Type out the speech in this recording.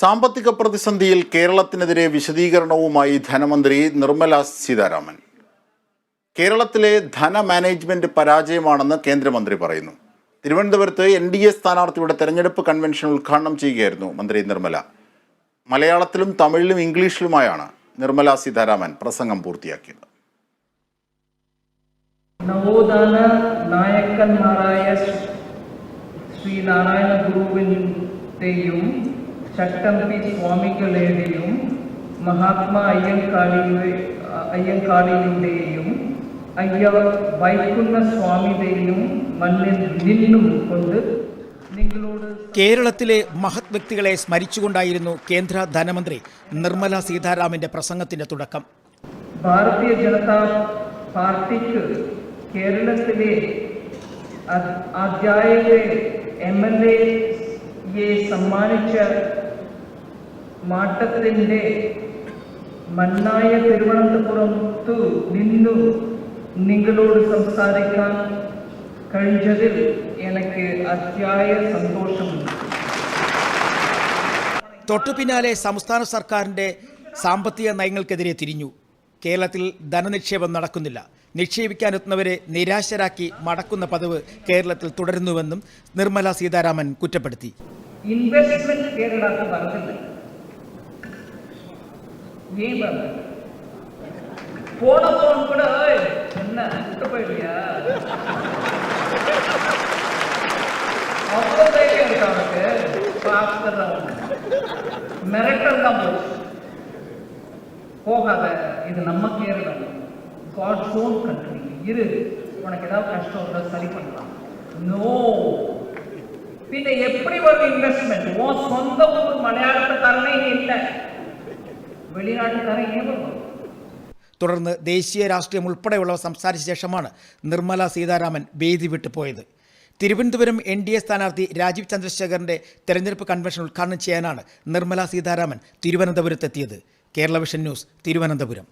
സാമ്പത്തിക പ്രതിസന്ധിയിൽ കേരളത്തിനെതിരെ വിശദീകരണവുമായി ധനമന്ത്രി നിർമ്മല സീതാരാമൻ. കേരളത്തിലെ ധന മാനേജ്മെന്റ് പരാജയമാണെന്ന് കേന്ദ്രമന്ത്രി പറയുന്നു. തിരുവനന്തപുരത്ത് എൻ ഡി എ സ്ഥാനാർത്ഥിയുടെ തെരഞ്ഞെടുപ്പ് കൺവെൻഷൻ ഉദ്ഘാടനം ചെയ്യുകയായിരുന്നു മന്ത്രി നിർമ്മല. മലയാളത്തിലും തമിഴിലും ഇംഗ്ലീഷിലുമായാണ് നിർമ്മല സീതാരാമൻ പ്രസംഗം പൂർത്തിയാക്കിയത്. നവോത്ഥാന നായകന്മാരായ ശ്രീനാരായണ ഗുരുവിന്റെയും ചട്ടമ്പി സ്വാമികളുടെയും മഹാത്മാ അയ്യൻകാളിയുടെ അയ്യൻകാളിയുടെയും അയ്യ വൈകുന്ന സ്വാമിയുടെയും മണ്ണിൽ നിന്നും കൊണ്ട് നിങ്ങളോട് കേരളത്തിലെ മഹത് വ്യക്തികളെ സ്മരിച്ചുകൊണ്ടായിരുന്നു കേന്ദ്ര ധനമന്ത്രി നിർമ്മല സീതാരാമന്റെ പ്രസംഗത്തിന്റെ തുടക്കം. ഭാരതീയ ജനതാ പാർട്ടിക്ക് കേരളത്തിലെ അധ്യായ എം എൽ എയെ സമ്മാനിച്ച മാറ്റത്തിന്റെ മണ്ണായ തിരുവനന്തപുരത്തു നിന്നു നിങ്ങളോട് സംസാരിക്കാൻ കഴിഞ്ഞതിൽ എനിക്ക് അത്യായ സന്തോഷമുണ്ട്. തൊട്ടു പിന്നാലെ സംസ്ഥാന സർക്കാരിന്റെ സാമ്പത്തിക നയങ്ങൾക്കെതിരെ തിരിഞ്ഞു. കേരളത്തിൽ ധനനിക്ഷേപം നടക്കുന്നില്ല. നിക്ഷേപിക്കാനെത്തുന്നവരെ നിരാശരാക്കി മടക്കുന്ന പതിവ് കേരളത്തിൽ തുടരുന്നുവെന്നും നിർമ്മല സീതാരാമൻ കുറ്റപ്പെടുത്തി. ഇൻവെസ്റ്റ്മെന്റ് കേരളത്തിൽ போன போனவன் கூட என்ன விட்டு போயிட்டியா? அவ்வளோ தைரியம் இருக்கு அவனுக்கு. பாஸ்டர் மிரட்டல் தான் போகாத. இது நம்ம கேரளம். காட் ஓன் கண்ட்ரி இரு உனக்கு ஏதாவது கஷ்டம் இருந்தால் சரி பண்ணலாம். நோ பின்ன எப்படி ஒரு இன்வெஸ்ட்மெண்ட் உன் சொந்த ஊர் மலையாளத்தை തുടർന്ന് ദേശീയ രാഷ്ട്രീയം ഉൾപ്പെടെയുള്ളവ സംസാരിച്ച ശേഷമാണ് നിർമ്മല സീതാരാമൻ വേദി വിട്ടു പോയത്. തിരുവനന്തപുരം എൻ ഡി എ സ്ഥാനാർത്ഥി രാജീവ് ചന്ദ്രശേഖറിന്റെ തെരഞ്ഞെടുപ്പ് കൺവെൻഷൻ ഉദ്ഘാടനം ചെയ്യാനാണ് Nirmala Sitharaman തിരുവനന്തപുരത്തെത്തിയത്. Kerala vision news Thiruvananthapuram.